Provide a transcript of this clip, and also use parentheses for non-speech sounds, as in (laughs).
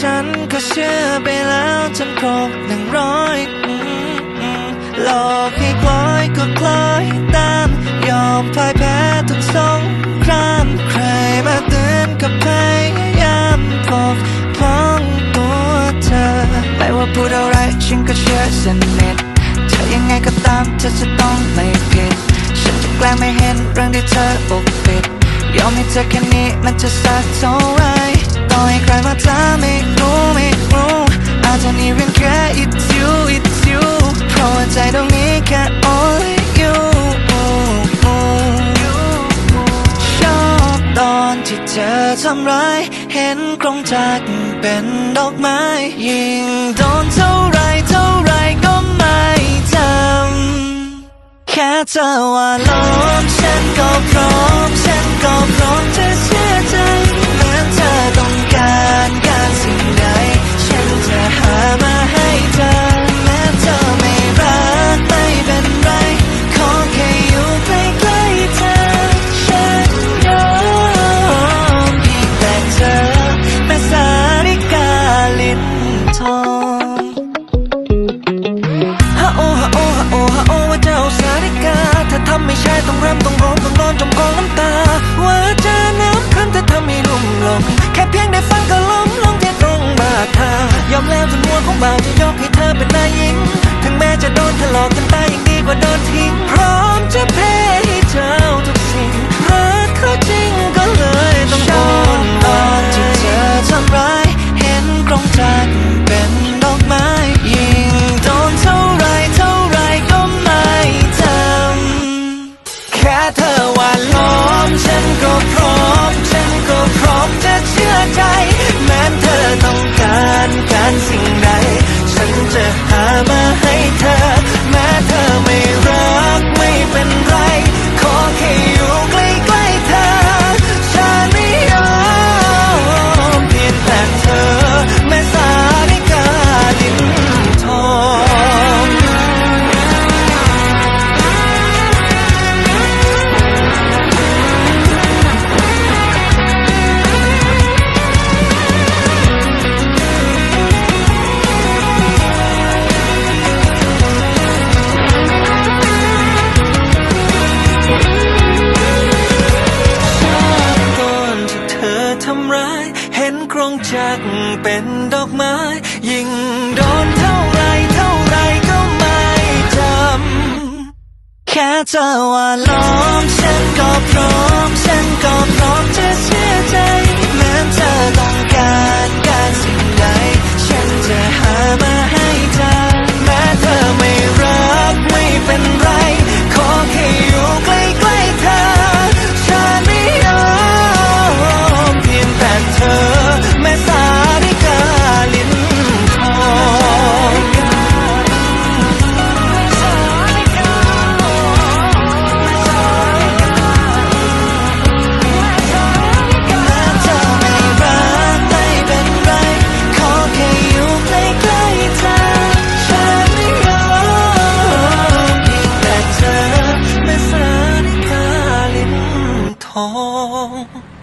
ฉันก็เชื่อไปแล้วจนครบหนึ่งร้อยหลอกให้คล้อยก็คล้อยตาม ยอมพ่ายแพ้ทุกสงครามใครมาเตือนก็พยายามปกป้องตัวเธอ ไม่ว่าพูดอะไรฉันก็เชื่อสนิทเธอยังไงก็ตามเธอจะต้องไม่ผิด ฉันจะแกล้งไม่เห็นเรื่องที่เธอปกปิด ยอมให้เธอแค่นี้มันจะสักเท่าไหร ต่อให้ใครมาถามไม่รู้ไม่รู้อาจจะนี่เรื่องแค่ it's you it's you เพราะว่าใจตรงนี้แค่ only you ชอบตอนที่เธอทำร้าย เห็นกรงจักรเป็นดอกไม้ ยิ่งโดนเท่าไรเท่าไรก็ไม่จำแค่เธอว่าล้อมฉันก็พร้อม ลอกกันตายยังดีกว่าโดนทิ้งพราะ จักเป็นดอกไม้ ยิ่งโดนเท่าไรเท่าไรก็ไม่จำแค่เธอว่าล้อมฉันก็พร้อม ฉันก็พร้อมจะเชื่อใจแม้เธอต้องการ Oh, (laughs)